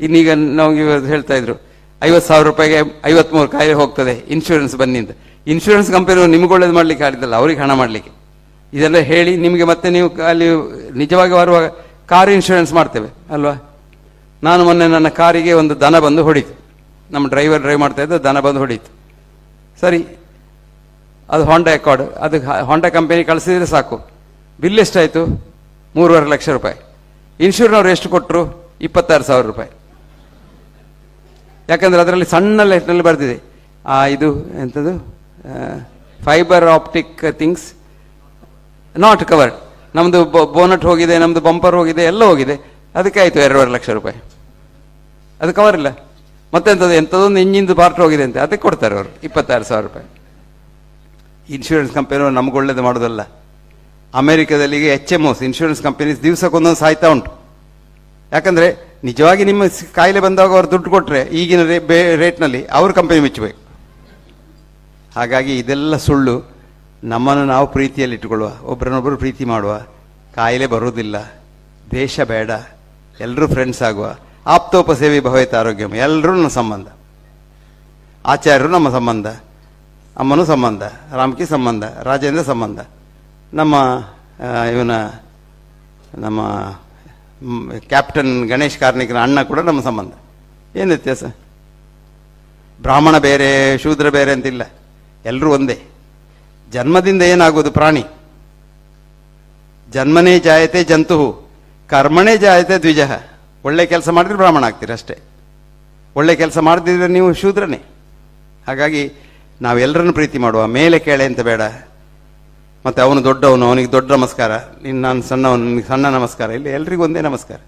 ಇನ್ನೀಗ ಇವತ್ತು ಹೇಳ್ತಾ ಇದ್ರು, ಐವತ್ತು ಸಾವಿರ ರೂಪಾಯಿಗೆ ಐವತ್ಮೂರು ಕಾಯಿಲೆ ಹೋಗ್ತದೆ ಇನ್ಶೂರೆನ್ಸ್ ಬನ್ನಿ ಅಂತ. ಇನ್ಶೂರೆನ್ಸ್ ಕಂಪನಿಯವರು ನಿಮ್ಗೆ ಒಳ್ಳೇದು ಮಾಡ್ಲಿಕ್ಕೆ ಆಗಿದ್ದಲ್ಲ ಅವ್ರಿಗೆ ಹಣ ಮಾಡಲಿಕ್ಕೆ. ಇದೆಲ್ಲ ಹೇಳಿ ನಿಮಗೆ ಮತ್ತೆ ನೀವು ಅಲ್ಲಿ ನಿಜವಾಗಿ ಬರುವಾಗ ಕಾರ್ ಇನ್ಶೂರೆನ್ಸ್ ಮಾಡ್ತೇವೆ, ಅಲ್ವಾ? ನಾನು ಮೊನ್ನೆ ನನ್ನ ಕಾರಿಗೆ ಒಂದು ದನ ಬಂದು ಹೊಡೀತು. ನಮ್ಮ ಡ್ರೈವರ್ ಡ್ರೈವ್ ಮಾಡ್ತಾ ಇದ್ದ, ದನ ಬಂದು ಹೊಡೀತು. ಸರಿ, ಅದು ಹೊಂಡಾ ಅಕಾರ್ಡ್ ಅದು ಹೊಂಡಾ ಕಂಪನಿ ಕಳಿಸಿದ್ರೆ ಸಾಕು. ಬಿಲ್ ಎಷ್ಟಾಯಿತು? ಮೂರುವರೆ ಲಕ್ಷ ರೂಪಾಯಿ. ಇನ್ಶೂರ್ನವ್ರು ಎಷ್ಟು ಕೊಟ್ಟರು ಇಪ್ಪತ್ತಾರು ಸಾವಿರ ರೂಪಾಯಿ. ಯಾಕಂದ್ರೆ ಅದರಲ್ಲಿ ಸಣ್ಣ ಬರ್ತಿದೆ ಆ, ಇದು ಎಂಥದ್ದು fibre optic things not covered ನಮ್ಮದು ಬೋನಟ್ ಹೋಗಿದೆ ನಮ್ಮದು ಬಂಪರ್ ಹೋಗಿದೆ, ಎಲ್ಲ ಹೋಗಿದೆ. ಅದಕ್ಕೆ ಆಯಿತು ಎರಡೂವರೆ ಲಕ್ಷ ರೂಪಾಯಿ. ಅದು ಕವರ್ ಇಲ್ಲ. ಮತ್ತೆಂಥದ್ದು ಎಂಥದೊಂದು ಇಂಜಿನ್ದು ಪಾರ್ಟ್ ಹೋಗಿದೆ ಅಂತ. ಅದಕ್ಕೆ ಕೊಡ್ತಾರೆ ಅವರು, ಇಪ್ಪತ್ತಾರು ಸಾವಿರ ರೂಪಾಯಿ. ಇನ್ಶೂರೆನ್ಸ್ ಕಂಪನಿಯವರು ನಮ್ಗೆ ಒಳ್ಳೇದು ಮಾಡೋದಲ್ಲ. ಅಮೆರಿಕದಲ್ಲಿ H M Os insurance companies ದಿವಸಕ್ಕೊಂದೊಂದು ಸಾಯ್ತಾ ಉಂಟು. ಯಾಕಂದ್ರೆ ನಿಜವಾಗಿ ನಿಮ್ಮ ಕಾಯಿಲೆ ಬಂದಾಗ ಅವ್ರು ದುಡ್ಡು ಕೊಟ್ಟರೆ ಈಗಿನ ರೇ ಬೇ ರೇಟ್ನಲ್ಲಿ ಅವ್ರ ಕಂಪನಿ ಮೆಚ್ಚಬೇಕು. ಹಾಗಾಗಿ ಇದೆಲ್ಲ ಸುಳ್ಳು ನಮ್ಮನ್ನು ನಾವು ಪ್ರೀತಿಯಲ್ಲಿ ಇಟ್ಟುಕೊಳ್ಳುವ ಒಬ್ಬರನ್ನೊಬ್ಬರು ಪ್ರೀತಿ ಮಾಡುವ, ಕಾಯಿಲೆ ಬರೋದಿಲ್ಲ ದೇಶ ಬೇಡ ಎಲ್ಲರೂ ಫ್ರೆಂಡ್ಸ್ ಆಗುವ ಆಪ್ತೋಪಸೇವಿ ಭವೈತ ಆರೋಗ್ಯಂ ಎಲ್ಲರೂ ನಮ್ಮ ಸಂಬಂಧ. ಆಚಾರ್ಯರು ನಮ್ಮ ಸಂಬಂಧ, ಅಮ್ಮನೂ ಸಂಬಂಧ, ರಾಮಕಿ ಸಂಬಂಧ, ರಾಜೇಂದ್ರ ಸಂಬಂಧ, ನಮ್ಮ ಇವನ, ನಮ್ಮ ಕ್ಯಾಪ್ಟನ್ ಗಣೇಶ್ ಕಾರ್ನಿಕರ ಅಣ್ಣ ಕೂಡ ನಮ್ಮ ಸಂಬಂಧ. ಏನು ವ್ಯತ್ಯಾಸ? ಬ್ರಾಹ್ಮಣ ಬೇರೆ, ಶೂದ್ರ ಬೇರೆ ಅಂತಿಲ್ಲ. ಎಲ್ಲರೂ ಒಂದೇ. ಜನ್ಮದಿಂದ ಏನಾಗೋದು ಪ್ರಾಣಿ? ಜನ್ಮನೇ ಜಾಯತೆ ಜಂತು. ಕರ್ಮಣೇ ಜಾಯತೆ ದ್ವಿಜ. ಒಳ್ಳೆ ಕೆಲಸ ಮಾಡಿದ್ರೆ ಬ್ರಾಹ್ಮಣ ಆಗ್ತೀರ ಅಷ್ಟೇ. ಒಳ್ಳೆ ಕೆಲಸ ಮಾಡದಿದ್ರೆ ನೀವು ಶೂದ್ರನೇ. ಹಾಗಾಗಿ ನಾವೆಲ್ಲರನ್ನು ಪ್ರೀತಿ ಮಾಡುವ. ಮೇಲೆ ಕೇಳೆ ಅಂತ ಬೇಡ. ಮತ್ತೆ ಅವನು ದೊಡ್ಡವನು, ಅವನಿಗೆ ದೊಡ್ಡ ನಮಸ್ಕಾರ. ನೀನು, ನಾನು ಸಣ್ಣವನು, ನಿನಗೆ ಸಣ್ಣ ನಮಸ್ಕಾರ. ಇಲ್ಲಿ ಎಲ್ರಿಗೂ ಒಂದೇ ನಮಸ್ಕಾರ.